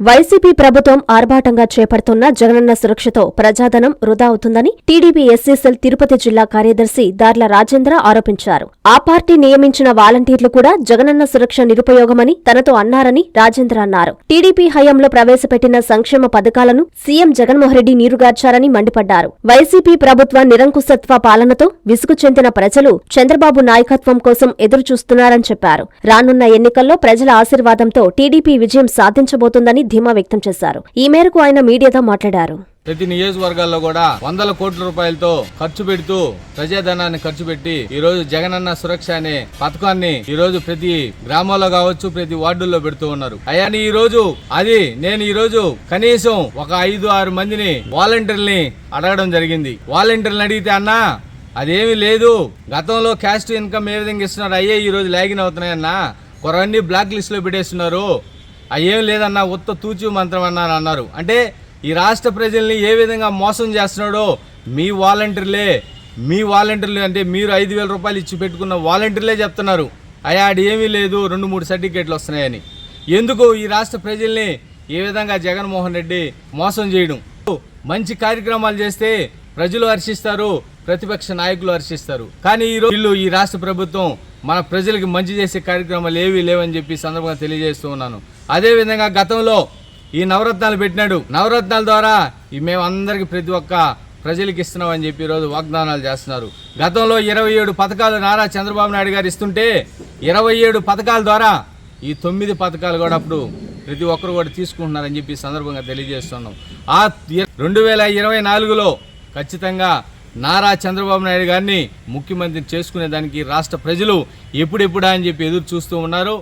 YCP ప్రభుత్వం ఆర్భాటంగా చేపడుతున్న జగనన్న సురక్షతో ప్రజాధనం వృధా అవుతుందని టీడీపీ ఎస్సీసెల్ తిరుపతి జిల్లా కార్యదర్శి దార్ల రాజేంద్ర ఆరోపించారు. ఆ పార్టీ నియమించిన వాలంటీర్లు కూడా జగనన్న సురక్ష నిరుపయోగమని తనతో అన్నారని రాజేంద్ర అన్నారు. టీడీపీ హయాంలో ప్రవేశపెట్టిన సంక్షేమ పథకాలను సీఎం జగన్మోహన్రెడ్డి నీరుగార్చారని మండిపడ్డారు. వైసీపీ ప్రభుత్వ నిరంకుశత్వ పాలనతో విసుగు చెందిన ప్రజలు చంద్రబాబు నాయకత్వం కోసం ఎదురుచూస్తున్నారని చెప్పారు. రానున్న ఎన్నికల్లో ప్రజల ఆశీర్వాదంతో టీడీపీ విజయం సాధించబోతుందని ధీమా వ్యక్తం చేశారు. ఈ మేరకు ఆయన మీడియాతో మాట్లాడారు. ప్రతి నియోజకవర్గాల్లో కూడా వందల కోట్ల రూపాయలతో ఖర్చు పెడుతూ ప్రజాధనాన్ని ఖర్చు పెట్టి ఈ రోజు జగనన్న సురక్ష అనే పథకాన్ని ఈ రోజు ప్రతి గ్రామాల్లో కావచ్చు ప్రతి వార్డుల్లో పెడుతూ ఉన్నారు. అయ్యాని ఈ రోజు అది నేను ఈ రోజు కనీసం ఒక ఐదు ఆరు మందిని వాలంటీర్ని అడగడం జరిగింది. వాలంటీర్ని అడిగితే అన్నా అదేమీ లేదు. గతంలో క్యాస్ట్ ఇన్కమ్ ఏ విధంగా ఇస్తున్నారు అయ్యే ఈ రోజు లాగిన్ అవుతున్నాయన్నా. కొరవన్నీ బ్లాక్ లిస్ట్లో పెట్టేస్తున్నారు. అయ్యేం లేదన్నా ఉత్త తూచు మంత్రం అన్నారు అన్నారు. అంటే ఈ రాష్ట్ర ప్రజల్ని ఏ విధంగా మోసం చేస్తున్నాడో మీ వాలంటీర్లే మీ వాలంటీర్లు అంటే మీరు ఐదు వేల రూపాయలు ఇచ్చి పెట్టుకున్న వాలంటీర్లే చెప్తున్నారు. అయ్యా ఆడ ఏమీ లేదు రెండు మూడు సర్టిఫికేట్లు వస్తున్నాయని. ఎందుకు ఈ రాష్ట్ర ప్రజల్ని ఏ విధంగా జగన్మోహన్ రెడ్డి మోసం చేయడం? మంచి కార్యక్రమాలు చేస్తే ప్రజలు హర్షిస్తారు ప్రతిపక్ష నాయకులు హర్షిస్తారు. కానీ ఈ రోజు వీళ్ళు ఈ రాష్ట్ర ప్రభుత్వం మన ప్రజలకు మంచి చేసే కార్యక్రమాలు ఏవీ లేవని చెప్పి సందర్భంగా తెలియజేస్తూ ఉన్నాను. అదేవిధంగా గతంలో ఈ నవరత్నాలు పెట్టినాడు. నవరత్నాల ద్వారా ఈ మేము ప్రతి ఒక్క ప్రజలకు ఇస్తున్నామని చెప్పి ఈరోజు వాగ్దానాలు చేస్తున్నారు. గతంలో ఇరవై ఏడు పథకాలు నారా చంద్రబాబు నాయుడు గారు ఇస్తుంటే ఇరవై ఏడు పథకాల ద్వారా ఈ తొమ్మిది పథకాలు కూడా అప్పుడు ప్రతి ఒక్కరు కూడా తీసుకుంటున్నారని చెప్పి సందర్భంగా తెలియజేస్తున్నాం. ఆ రెండు వేల ఇరవై నాలుగులో ఖచ్చితంగా నారా చంద్రబాబు నాయుడు గారిని ముఖ్యమంత్రి చేసుకునే దానికి రాష్ట్ర ప్రజలు ఎప్పుడెప్పుడా అని చెప్పి ఎదురు చూస్తూ ఉన్నారు.